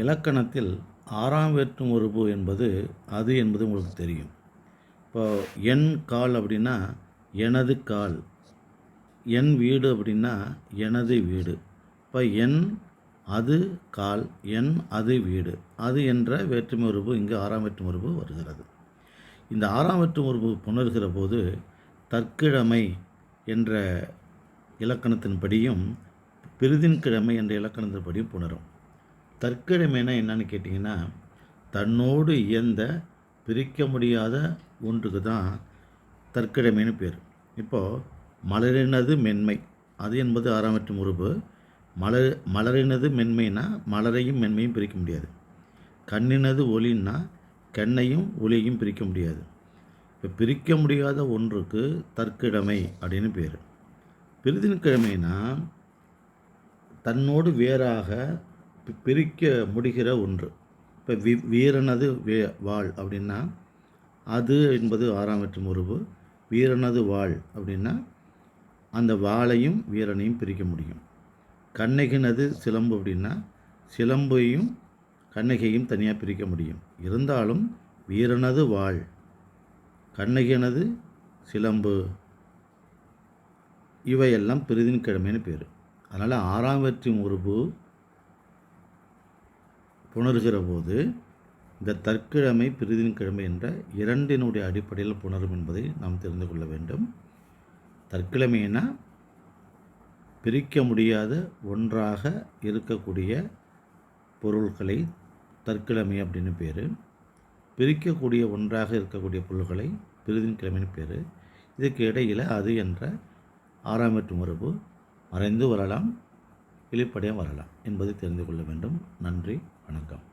இலக்கணத்தில் ஆறாம் வேற்றும் உறுப்பு என்பது அது என்பது உங்களுக்கு தெரியும். இப்போ என் கால் அப்படின்னா எனது கால் என் வீடு அப்படின்னா எனது வீடு. இப்போ என் அது கால் என் அது வீடு. அது என்ற வேற்றுமை உறுப்பு இங்கு ஆறாம் வேற்றுமை உறுப்பு வருகிறது. இந்த ஆறாம் வேற்றுமை உறுப்பு புணர்கிற போது தற்கிழமை என்ற இலக்கணத்தின்படியும் பிரிதின் கிழமை என்ற இலக்கணத்தின்படியும் புணரும். தற்கிழமைனா என்னன்னு கேட்டிங்கன்னா தன்னோடு இயந்த பிரிக்க முடியாத ஒன்றுக்கு தான் தற்கிழமைன்னு பேர். இப்போது மலரினது மென்மை. அது என்பது ஆறாமற்றும் உறுப்பு மலர் மலரினது மென்மைனா மலரையும் மென்மையும் பிரிக்க முடியாது. கண்ணினது ஒளின்னா கண்ணையும் ஒளியையும் பிரிக்க முடியாது. இப்போ பிரிக்க முடியாத ஒன்றுக்கு தற்கிழமை அப்படின்னு பேர். பிரிதின் கிழமைனா தன்னோடு வேறாக பிரிக்க முடிகிற ஒன்று. இப்போ வி வீரனது வே வாள் அப்படின்னா அது என்பது ஆறாம் வெற்றி உருவு. வீரனது வாள் அப்படின்னா அந்த வாளையும் வீரனையும் பிரிக்க முடியும். கண்ணகினது சிலம்பு அப்படின்னா சிலம்பையும் கண்ணகியையும் தனியாக பிரிக்க முடியும். இருந்தாலும் வீரனது வாழ் கண்ணகினது சிலம்பு இவையெல்லாம் பிரிதின் கிழமைன்னு பேர். அதனால் ஆறாம் வெற்றி உறுப்பு புணர்கிற போது இந்த தற்கிழமை பிரிதின் கிழமை என்ற இரண்டினுடைய அடிப்படையில் புணரும் என்பதை நாம் தெரிந்து கொள்ள வேண்டும். தற்கிழமைனா பிரிக்க முடியாத ஒன்றாக இருக்கக்கூடிய பொருள்களை தற்கிழமை அப்படின்னு பேர். பிரிக்கக்கூடிய ஒன்றாக இருக்கக்கூடிய பொருள்களை பிரிதின் கிழமைன்னு பேர். இதுக்கு இடையில் அது என்ற ஆறாம் எட்டு மரபு மறைந்து வரலாம். வெளிப்படையாக வரலாம் என்பதை தெரிந்து கொள்ள வேண்டும். நன்றி வணக்கம்.